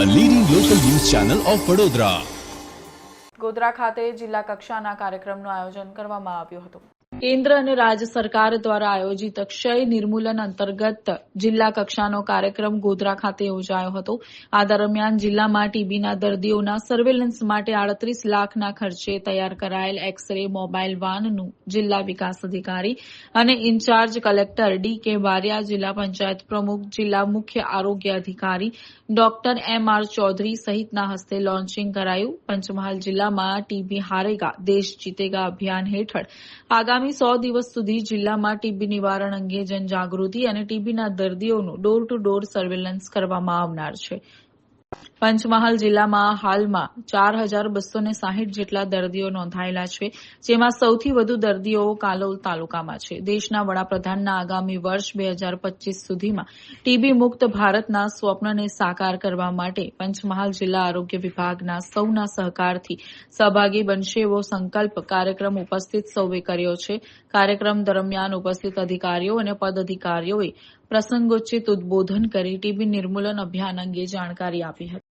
a leading local news channel of Vadodara. Godhra ખાતે જિલ્લા કક્ષાના કાર્યક્રમનું આયોજન કરવામાં આવ્યું હતું કેન્દ્ર અને રાજ્ય સરકાર દ્વારા આયોજિત ક્ષય નિર્મૂલન અંતર્ગત જિલ્લા કક્ષાનો કાર્યક્રમ ગોધરા ખાતે યોજાયો હતો. આ દરમિયાન જિલ્લામાં ટીબીના દર્દીઓના સર્વેલન્સ માટે આડત્રીસ લાખના ખર્ચે તૈયાર કરાયેલ એક્સ રે મોબાઈલ વાનનું જિલ્લા વિકાસ અધિકારી અને ઇન્ચાર્જ કલેક્ટર ડી કે બારિયા જિલ્લા પંચાયત પ્રમુખ, જિલ્લા મુખ્ય આરોગ્ય અધિકારી ડોક્ટર એમ આર ચૌધરી સહિતના હસ્તે લોન્ચિંગ કરાયું. પંચમહાલ જિલ્લામાં ટીબી હારેગા, દેશ જીતેગા અભિયાન હેઠળ આગામી સો દિવસ સુધી જિલ્લામાં ટીબી નિવારણ અંગે જનજાગૃતિ અને ટીબીના દર્દીઓનું ડોર ટુ ડોર સર્વેલન્સ કરવામાં આવનાર છે. પંચમહાલ જિલ્લામાં હાલમાં ચાર હજાર બસો ને સાહીઠ જેટલા દર્દીઓ નોંધાયેલા છે, જેમાં સૌથી વધુ દર્દીઓ કાલોલ તાલુકામાં છે. દેશના વડાપ્રધાનના આગામી વર્ષ બે હજાર પચીસ સુધીમાં ટીબી મુક્ત ભારતના સ્વપ્નને સાકાર કરવા માટે પંચમહાલ જિલ્લા આરોગ્ય વિભાગના સૌના સહકારથી સહભાગી બનશે એવો સંકલ્પ કાર્યક્રમ ઉપસ્થિત સૌએ કર્યો છે. કાર્યક્રમ દરમિયાન ઉપસ્થિત અધિકારીઓ અને પદાધિકારીઓએ પ્રસંગોચિત ઉદબોધન કરી ટીબી નિર્મૂલન અભિયાન અંગે જાણકારી આપી હતી.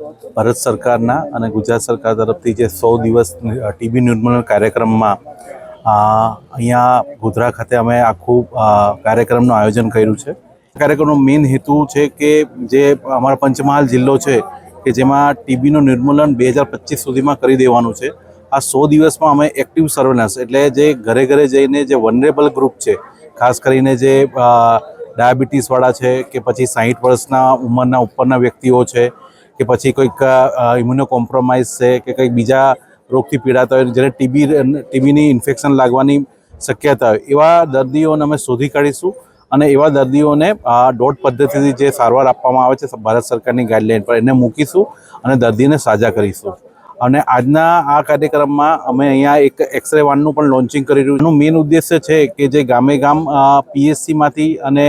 ભારત સરકારના અને ગુજરાત સરકાર તરફથી જે સો દિવસ ટીબી નિર્મૂલન કાર્યક્રમમાં અહીંયા ગોધરા ખાતે અમે આખું કાર્યક્રમનું આયોજન કર્યું છે. કાર્યક્રમનો મેઇન હેતુ છે કે જે અમારા પંચમહાલ જિલ્લો છે કે જેમાં ટીબીનું નિર્મૂલન બે હજાર પચીસ સુધીમાં કરી દેવાનું છે. આ સો દિવસમાં અમે એક્ટિવ સર્વેલન્સ એટલે જે ઘરે ઘરે જઈને જે વનરેબલ ગ્રુપ છે, ખાસ કરીને જે ડાયાબિટીસવાળા છે કે પછી સાહીઠ વર્ષના ઉંમરના ઉપરના વ્યક્તિઓ છે કે પછી કોઈક ઇમ્યુનો કોમ્પ્રોમાઇઝ છે કે કંઈક બીજા રોગથી પીડાતા હોય, જેને ટીબી ટીબીની ઇન્ફેક્શન લાગવાની શક્યતા હોય, એવા દર્દીઓને અમે શોધી કાઢીશું અને એવા દર્દીઓને ડોટ પદ્ધતિથી જે સારવાર આપવામાં આવે છે ભારત સરકારની ગાઈડલાઈન પર એને મૂકીશું અને દર્દીને સાજા કરીશું. અને આજના આ કાર્યક્રમમાં અમે અહીંયા એક એક્સરે વાનનું પણ લોન્ચિંગ કરી રહ્યું. એનું મેઇન ઉદ્દેશ્ય છે કે જે ગામે ગામ પીએચસીમાંથી અને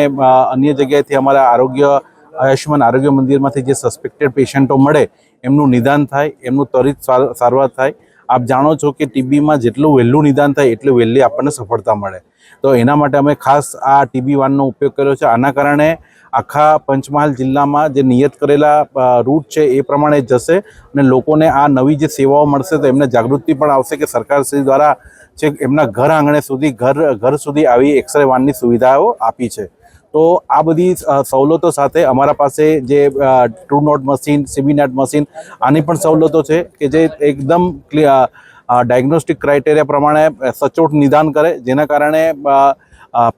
અન્ય જગ્યાએથી અમારા આરોગ્ય આયુષ્યમાન આરોગ્ય મંદિરમાંથી જે સસ્પેક્ટેડ પેશન્ટો મળે, એમનું નિદાન થાય, એમનું ત્વરિત સાર- સારવાર થાય. આપ જાણો છો કે ટીબીમાં જેટલું વહેલું નિદાન થાય, એટલું વહેલી આપણને સફળતા મળે. તો એના માટે અમે ખાસ આ ટીબી વાનનો ઉપયોગ કર્યો છે. આના કારણે આખા પંચમહાલ જિલ્લામાં જે નિયત કરેલા રૂટ છે એ પ્રમાણે જશે અને લોકોને આ નવી જે સેવાઓ મળશે તો એમને જાગૃતિ પણ આવશે કે સરકારશ્રી દ્વારા છે એમના ઘર આંગણે સુધી, ઘર ઘર સુધી આવી એક્સરે વાનની સુવિધાઓ આપી છે. તો આ બધી સવલતો સાથે અમારા પાસે જે Truenat machine CB machine આની પણ સવલતો છે કે જે એકદમ ડાયગ્નોસ્ટિક ક્રાઇટેરિયા પ્રમાણે સચોટ નિદાન કરે, જેના કારણે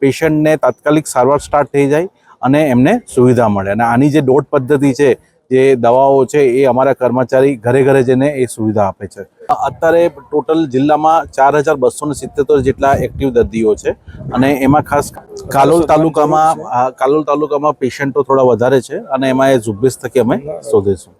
પેશન્ટને તાત્કાલિક સારવાર સ્ટાર્ટ થઈ જાય અને એમને સુવિધા મળે. અને આની જે ડોટ પદ્ધતિ છે જે દવાઓ છે એ અમારા કર્મચારી ઘરે ઘરે જઈને એ સુવિધા આપે છે. અત્યારે ટોટલ જિલ્લામાં ચાર હજાર બસો ને સિત્તેર જેટલા એક્ટિવ દર્દીઓ છે અને એમાં ખાસ કાલોલ તાલુકામાં કાલોલ તાલુકામાં પેશન્ટો થોડા વધારે છે અને એમાં એ ઝુંબેશ થકી અમે શોધીશું.